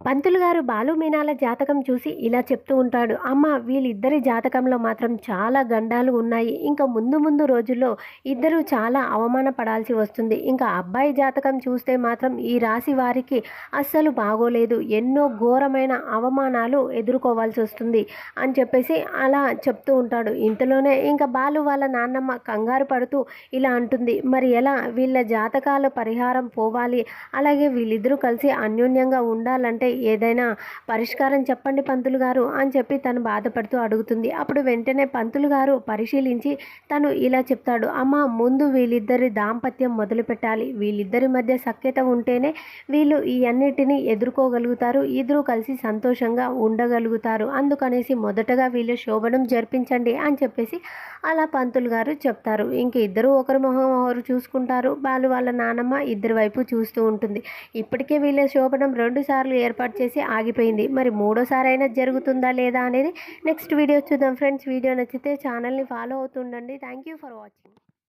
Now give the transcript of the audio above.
పంతులు గారు బాలు మీనాల జాతకం చూసి ఇలా చెప్తూ ఉంటాడు. అమ్మ వీళ్ళిద్దరి జాతకంలో మాత్రం చాలా గండాలు ఉన్నాయి. ఇంకా ముందు ముందు రోజుల్లో ఇద్దరు చాలా అవమాన పడాల్సి వస్తుంది. ఇంకా అబ్బాయి జాతకం చూస్తే మాత్రం ఈ రాశి వారికి అస్సలు బాగోలేదు. ఎన్నో ఘోరమైన అవమానాలు ఎదుర్కోవాల్సి వస్తుంది అని చెప్పేసి అలా చెప్తూ ఉంటాడు. ఇంతలోనే ఇంకా బాలు వాళ్ళ నాన్నమ్మ కంగారు పడుతూ ఇలా అంటుంది. మరి ఎలా వీళ్ళ జాతకాల పరిహారం పోవాలి? అలాగే వీళ్ళిద్దరూ కలిసి అన్యోన్యంగా ఉండాలంటే ఏదైనా పరిష్కారం చెప్పండి పంతులు గారు అని చెప్పి తను బాధపడుతూ అడుగుతుంది. అప్పుడు వెంటనే పంతులు గారు పరిశీలించి తను ఇలా చెప్తాడు. అమ్మ ముందు వీళ్ళిద్దరి దాంపత్యం మొదలు పెట్టాలి. వీళ్ళిద్దరి మధ్య సఖ్యత ఉంటేనే వీళ్ళు ఈ అన్నిటినీ ఎదుర్కోగలుగుతారు. ఇద్దరు కలిసి సంతోషంగా ఉండగలుగుతారు. అందుకనేసి మొదటగా వీళ్ళు శోభనం జరిపించండి అని చెప్పేసి అలా పంతులు గారు చెప్తారు. ఇంక ఇద్దరు ఒకరు మొహం ఒకరు చూసుకుంటారు. వాళ్ళు వాళ్ళ నానమ్మ ఇద్దరి వైపు చూస్తూ ఉంటుంది. ఇప్పటికే వీళ్ళ శోభనం రెండు సార్లు ఏర్పాటు చేసి ఆగిపోయింది. మరి మూడోసారి అయినా జరుగుతుందా లేదా అనేది నెక్స్ట్ వీడియో చూద్దాం. ఫ్రెండ్స్ వీడియో నచ్చితే ఛానల్ని follow అవుతుండండి. Thank you for watching.